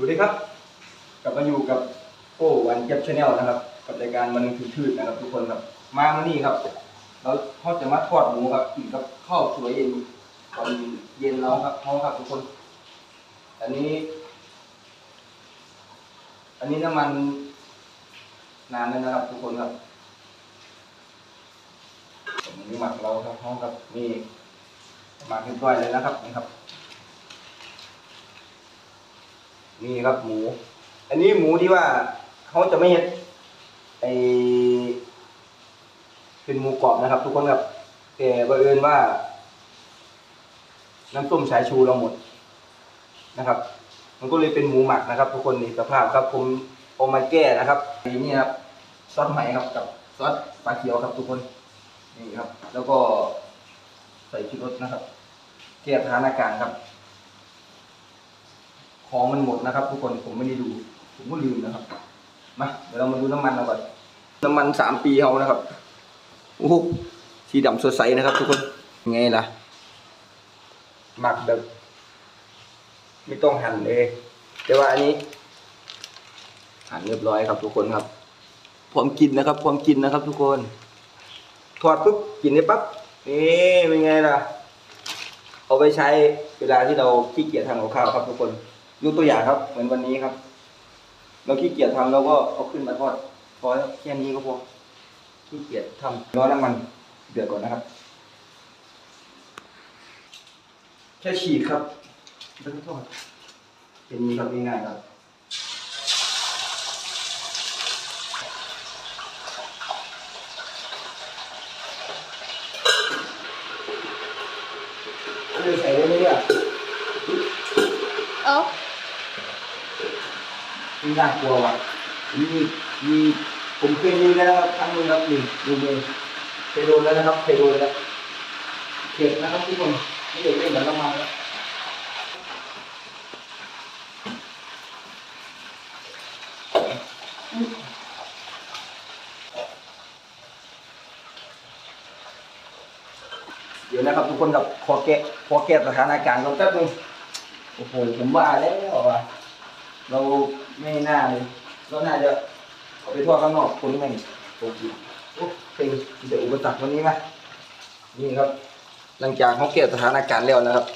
สวัสดีครับ กลับมาอยู่กับโก้วันเก็บชาแนลนะครับ กับรายการมันถือชืดนะครับ ทุกคนครับ มาวันนี้ครับ เราเขาจะมาทอดหมูครับกินกับข้าวสวยเย็นตอนเย็นแล้วครับเขาครับทุกคน อันนี้ อันนี้น้ำมันนานแล้วนะครับ ทุกคนครับอันนี้หมักเราครับห้องครับนี่หมักเรียบร้อยเลยนะครับนี่ครับ นี่ครับหมู อันนี้หมูที่ว่าเขาจะไม่เห็ดไอเป็นหมูกรอบนะครับ ทุกคนครับแต่บังเอิญว่า น้ำส้มสายชูเราหมดนะครับ มันก็เลยเป็นหมูหมักนะครับ ทุกคนนี่สภาพครับผมเอามาแก้นะครับนี่ครับซอสไหมครับกับซอสปลาเขียวครับ ทุกคนนี่ครับ แล้วก็ใส่ชูรสนะครับแก้สถานการครับ ของมันหมดนะครับ ทุกคนผมไม่ได้ดูผมก็ลืมนะครับมาเดี๋ยวเรามาดูน้ำมันเราก่อนน้ำมันสามปีเขานะครับโอ้โหสีดำสดใสนะครับ ทุกคนไงล่ะหมักแบบ ไม่ต้องหั่นเลยแต่ว่าอันนี้ หั่นเรียบร้อยครับ ทุกคนครับพร้อมกินนะครับพร้อมกินนะครับ ทุกคนทอดปุ๊บกินได้ปั๊บนี่เป็นไงล่ะ เอาไปใช้เวลาที่เราขี้เกียจทำกับข้าวครับทุกคน ดูตัวอย่างครับ เหมือนวันนี้ครับ เราขี้เกียจทำเราก็เอาขึ้นมาทอดพอแล้วแค่นี้ก็พอขี้เกียจทำร้อนน้ำมันเดือดก่อนนะครับ แค่ฉีดครับแล้วก็ทอดเป็นนี้ครับง่ายๆครับใส่ไว้เนี่ยเอ้า นี่น่ากลัวว่ะมีมีผมเคยมีแล้วนะครับครั้งนึงครับนี่ดูมือเคยโดนแล้วนะครับเคยโดนแล้วเข็ดนะครับทุกคนไม่ได้เล่นกับน้ำมันแล้วเดี๋ยวนะครับทุกคนกับขอแก้ขอแก้สถานการณ์ก่อนแป๊บนึงโอ้โหผมว่าแล้วว่ะ เราไม่น่าเลยเราน่าจะเอาไปทอดข้างนอกคนแม่งโอเคโอ้เป็นเดี๋ยวอุปสรรควันนี้ไหมนี่ครับ หลังจากเขาเก็บสถานการณ์แล้วนะครับ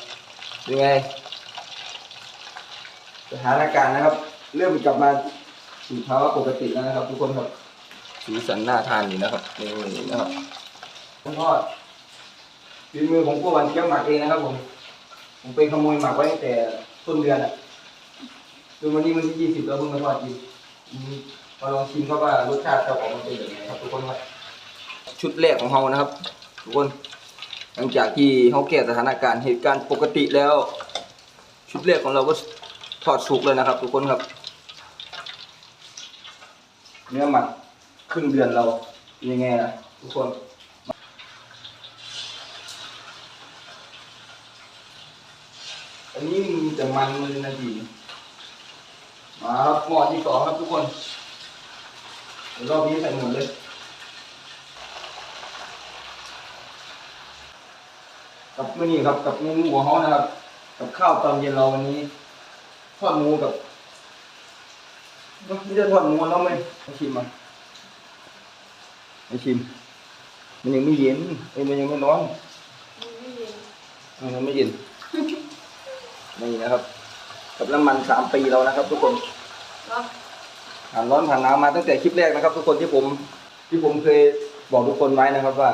ยังไง สถานการณ์นะครับ เริ่มกลับมาสู่ภาวะปกติแล้วนะครับ ทุกคนครับสีสันน่าทานอยู่นะครับนี่นะครับผมทอดฝีมือของพวกวันเกี้ยวหมักเองนะครับผม ผมไปขโมยหมักไว้ตั้งแต่ต้นเดือนอะ คือวันนี้วันที่ยี่สิบเราเพิ่งมาทอดกินมาลองชิมครับว่ารสชาติจะออกมาเป็นยังไงครับทุกคนครับชุดแรกของเรานะครับ ทุกคน หลังจากที่เขาแก้สถานการณ์เหตุการณ์ปกติแล้ว ชุดแรกของเราก็ทอดสุกเลยนะครับ ทุกคนครับ เนื้อหมักครึ่งเดือนเรายังไงล่ะทุกคนอันนี้มีแต่มันเลยนะดี มาครับหม้อที่สองครับทุกคนเดี๋ยวรอบนี้ใส่หมดเลยกับมื่อนี้ครับกับเมนูของเขานะครับ กับข้าวตอนเย็นเราวันนี้ทอดหมูกับนี่จะทอดหมูแล้วไหมมาชิมมามาชิม มันยังไม่เย็นเอ้ยมันยังไม่ร้อนมันยังไม่เย็นนี่นะครับ กับน้ำมันสามปีแล้วนะครับ ทุกคนเนาะผ่านร้อนผ่านหนาวมาตั้งแต่คลิปแรกนะครับ ทุกคนที่ผมที่ผมเคยบอกทุกคนไว้นะครับ ว่า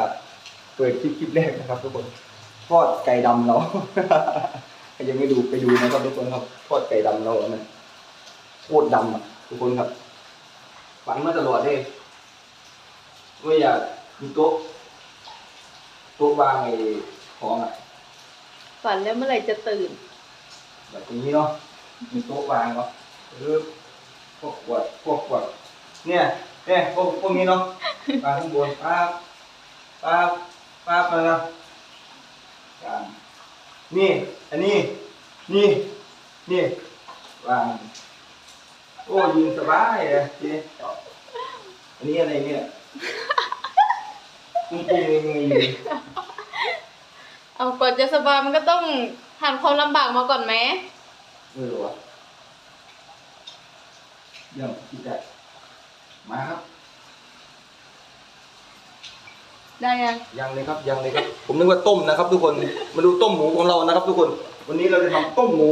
เปิดคลิปคลิปแรกนะครับ ทุกคนทอดไก่ดำเราใครยังไม่ดูไปดูนะครับทุกคนครับทอดไก่ดำเราแล้วมันโคตรดำอะทุกคนครับฝันมาตลอดเลยว่าอยากมีโต๊ะโต๊ะวางไอ้ของอะฝันแล้วเมื่อไหร่จะตื่นแบบนี้เนาะ มีโต๊ะวางเนาะหรือพวกขวดพวกขวดเนี่ยเนี่ยพวกพวกนี้เนาะวางข้างบนป้าบป้าบป้าบมาแล้วการนี่อันนี้นี่นี่วางโอ้ยืนสบายเลยทีอันนี้อะไรเนี่ยปุ้งปุ้งยังไงอยู่เอาก่อนจะสบายมันก็ต้องผ่านความลำบากมาก่อนไหม ไม่รู้อะเยี่ยมพี่แจ๊คมาครับ ได้ยังยังเลยครับยังเลยครับ ผมนึกว่าต้มนะครับ ทุกคนมาดูต้มหมูของเรานะครับ ทุกคน วันนี้เราจะทำต้มหมู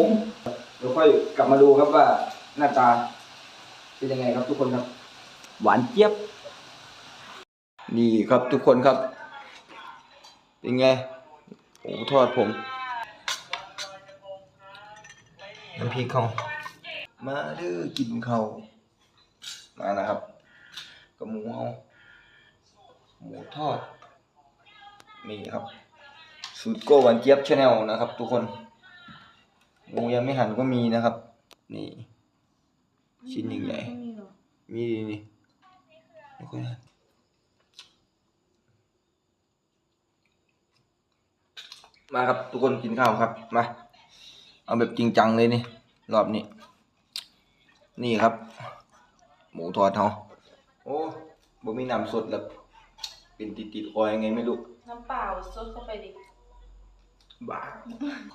เดี๋ยวค่อยกลับมาดูครับว่าหน้าตาเป็นยังไงครับทุกคนครับ หวานเจี๊ยบ นี่ครับทุกคนครับ เป็นไงโอ้ทอดผม น้ำพริกเขามาเด้อกินเขาวมานะครับกับหมูเอาหมูทอดนี่ครับ สูตรโกวันเจี๊ยบชาแนลนะครับ ทุกคนหมูยังไม่หั่นก็มีนะครับ นี่ ชิ้นใหญ่ไม่มีหรอๆมีนี่ไม่ค่อยหั่นมาครับทุกคนกินข้าวครับมา เอาแบบจริงจังเลยนี่ รอบนี้ นี่ครับ หมูทอดเขาโอ้บ่มีน้ำสดแล้วเป็นติดติดๆคอยังไงไม่รู้น้ำเปล่าซดเข้าไปดิบ้า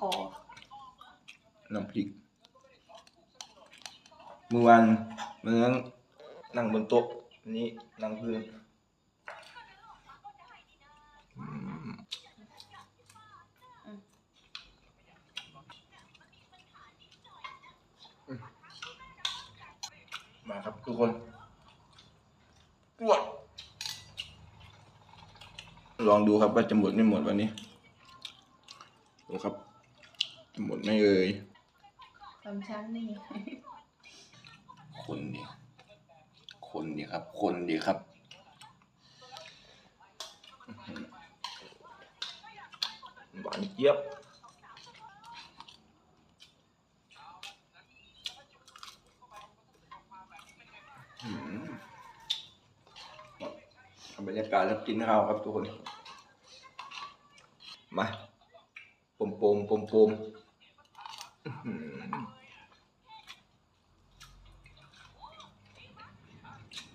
คอน้ำพริกเมื่อวานเมื่อนั้นนั่งบนโต๊ะอันนี้นั่งพื้น มมาครับ ทุกคนปวดลองดูครับว่าจะหมดไม่หมดวันนี้ดูครับจะหมดไหม่เอ่ยสามชั้นนี่คนดีคนดีครับ คนดีครับอื้อหือหวานเจี๊ยบอื้อหือทำ บรรยากาศแล้วกินข้าวครับทุกคน มาปมปมปมปม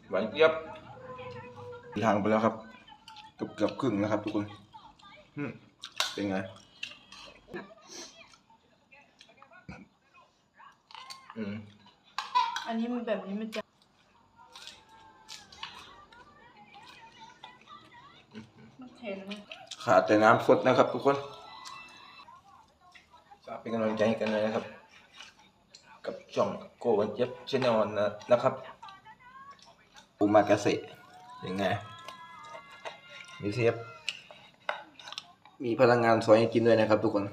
หวานเจี๊ยบทางไปแล้วครับเกือบเกือบครึ่งแล้วครับ ทุกคนเป็นไงอืมอันนี้มันแบบนี้มันจะ ขาดแต่น้ำสดนะครับ ทุกคนฝากเป็นกำลังใจให้กันเลยนะครับ กับช่องโกวันเจี๊ยบชแนลนะนะครับปูมากาเสะยังไงมีเซฟมีพลังงานซอยให้กินด้วยนะครับทุกคน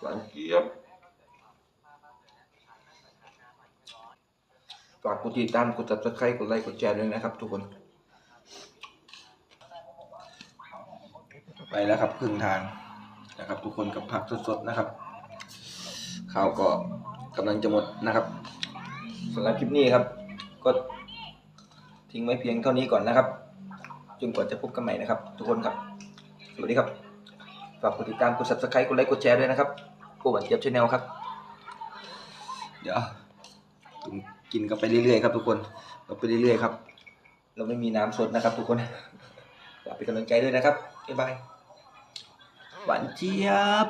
หวานเจี๊ยบฝากกดติดตามกด subscribe กดไลค์กดแชร์ด้วยนะครับ ทุกคน ไปแล้วครับครึ่งทางนะครับ ทุกคนกับผักสดๆนะครับข้าวก็กำลังจะหมดนะครับสำหรับคลิปนี้ครับ ก็ทิ้งไว้เพียงเท่านี้ก่อนนะครับจนกว่าจะพบกันใหม่นะครับ ทุกคนครับ สวัสดีครับ ฝากกดติดตาม กด subscribe กดไลค์ กดแชร์ด้วยนะครับโกบันเจี๊ยบชาแนลครับ เดี๋ยวกินกันไปเรื่อยๆครับทุกคนกันไปเรื่อยๆครับ เราไม่มีน้ำสดนะครับทุกคนฝากเป็นกำลังใจด้วยนะครับ บ๊ายบาย หวานเจี๊ยบ